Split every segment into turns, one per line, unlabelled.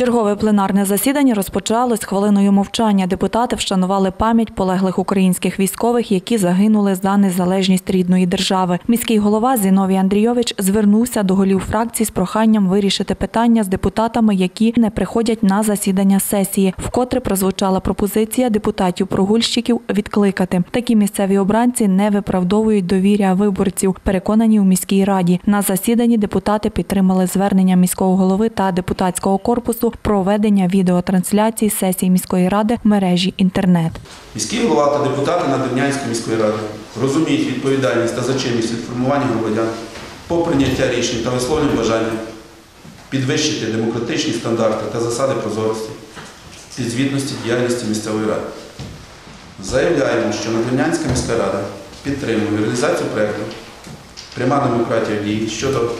Чергове пленарне засідання розпочалось хвилиною мовчання. Депутати вшанували пам'ять полеглих українських військових, які загинули за незалежність рідної держави. Міський голова Зіновій Андрійович звернувся до голів фракцій з проханням вирішити питання з депутатами, які не приходять на засідання сесії. Вкотре прозвучала пропозиція депутатів-прогульщиків відкликати. Такі місцеві обранці не виправдовують довіря виборців, переконані у міській раді. На засіданні депутати підтримали звернення міського голови та депутатського корпусу про ведення відеотрансляції сесії міської ради в мережі інтернет.
Міський голова та депутати Надвірнянської міської ради розуміють відповідальність та зачинність від формування громадян по прийняття рішень та висловлюють бажання підвищити демократичні стандарти та засади прозорості, підзвітності діяльності місцевої ради. Заявляємо, що Надвірнянська міська рада підтримує реалізацію проєкту Пряма демократія дій щодо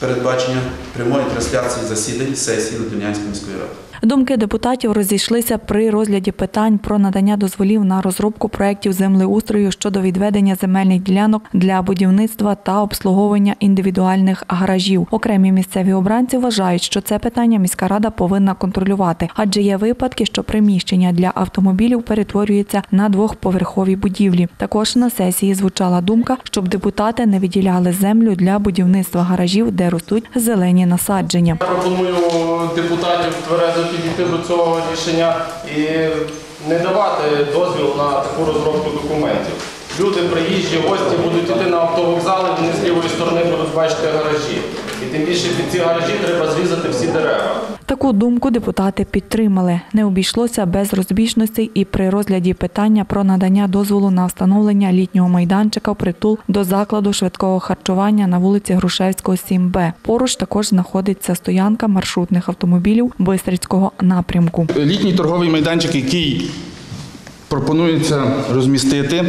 передбачення прямої трансляції засідань сесії Надвірнянської міської ради.
Думки депутатів розійшлися при розгляді питань про надання дозволів на розробку проєктів землеустрою щодо відведення земельних ділянок для будівництва та обслуговування індивідуальних гаражів. Окремі місцеві обранці вважають, що це питання міська рада повинна контролювати, адже є випадки, що приміщення для автомобілів перетворюється на двохповерхові будівлі. Також на сесії звучала думка, щоб депутати не виділяли землю для будівництва гаражів, де ростуть зелені насадження.
Пропоную депутатів тверезо підійти до цього рішення і не давати дозвіл на таку розробку документів. Люди, приїжджі, гості будуть йти на автовокзали, вони з лівої сторони будуть бачити гаражі. І тим більше під ці гаражі треба зрізати всі дерева.
Таку думку депутати підтримали. Не обійшлося без розбіжностей і при розгляді питання про надання дозволу на встановлення літнього майданчика впритул до закладу швидкого харчування на вулиці Грушевського, 7Б. Поруч також знаходиться стоянка маршрутних автомобілів Бистрицького напрямку.
Літній торговий майданчик, який пропонується розмістити.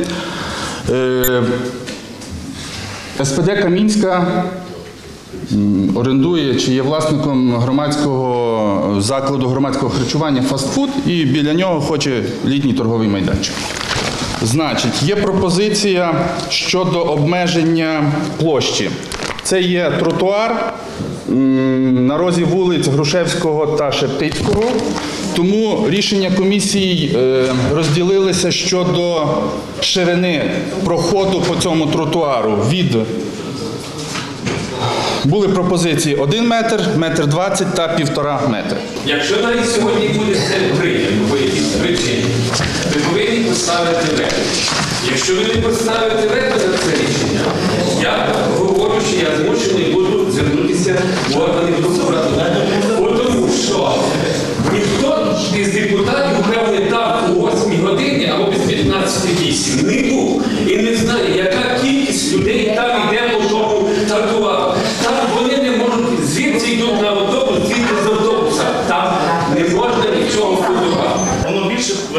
е, СПД Камінська орендує чи є власником громадського закладу громадського харчування фастфуд і біля нього хоче літній торговий майданчик. Значить, є пропозиція щодо обмеження площі. Це є тротуар на розі вулиць Грушевського та Шептицького. Тому рішення комісії е, розділилися щодо ширини проходу по цьому тротуару від були пропозиції 1 метр, метр 20 та півтора метри.
Якщо навіть сьогодні буде це прийнято по якійсь причині, ви повинні поставити вето. Якщо ви не поставите вето за це рішення, я говорю, що я змушений буду звернутися в органи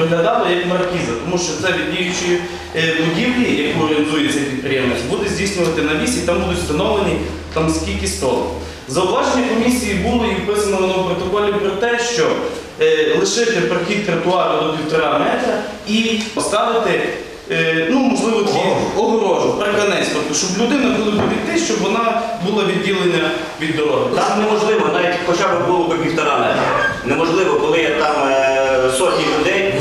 виглядало як маркіза, тому що це від діючої е, будівлі, яку орендує цей підприємець, буде здійснювати навіс, і там будуть встановлені там скільки столів. Зауваження комісії було і вписано воно в протоколі про те, що е, лишити прохід тротуару до півтора метра і поставити. е, Ну, можливо, огорожу, парканець, тобто, щоб людина, коли буде йти, щоб вона була відділена від дороги.
Там неможливо, навіть хоча б було б півтора метра. Неможливо, коли є там е, сотні людей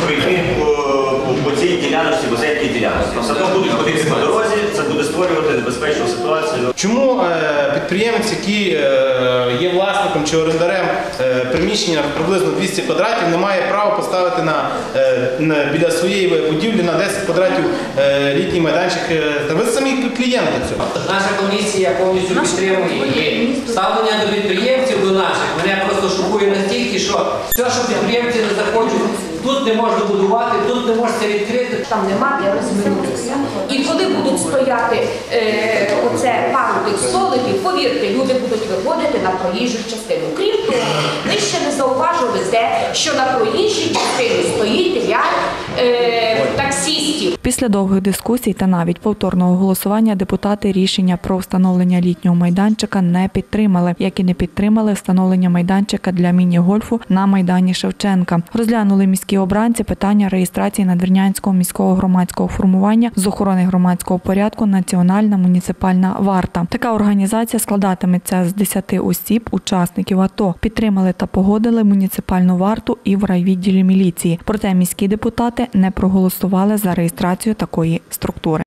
по цій ділянці. Все одно будуть ходити по дорозі, це буде створювати небезпечну ситуацію.
Чому е, підприємець, який е, є власником чи орендарем е, приміщення приблизно 200 квадратів, не має права поставити на, на- біля своєї будівлі на 10 квадратів літній майданчик? Та ви самі клієнти цього.
Наша комісія повністю підтримує і ставлення до підприємців до наших мене просто шокує настільки, що все, що підприємці не захочуть, тут не можна будувати, тут не можна відкрити.
там нема де розмінутися. І коли будуть стояти е, оце пару тих столиків, повірте, люди будуть виходити на проїжджу частину. Крім того, ви ще не зауважили те, що на проїжджій частині стоїть ряд таксістів.
Після довгих дискусій та навіть повторного голосування депутати рішення про встановлення літнього майданчика не підтримали, як і не підтримали встановлення майданчика для міні-гольфу на майдані Шевченка. Розглянули міські обранці питання реєстрації надвірнянського міського громадського формування з охорони громадського порядку Національна муніципальна варта. Така організація складатиметься з 10 осіб, учасників АТО. Підтримали та погодили муніципальну варту і в райвідділі міліції. Проте міські депутати не проголосували за реєстрацію такої структури.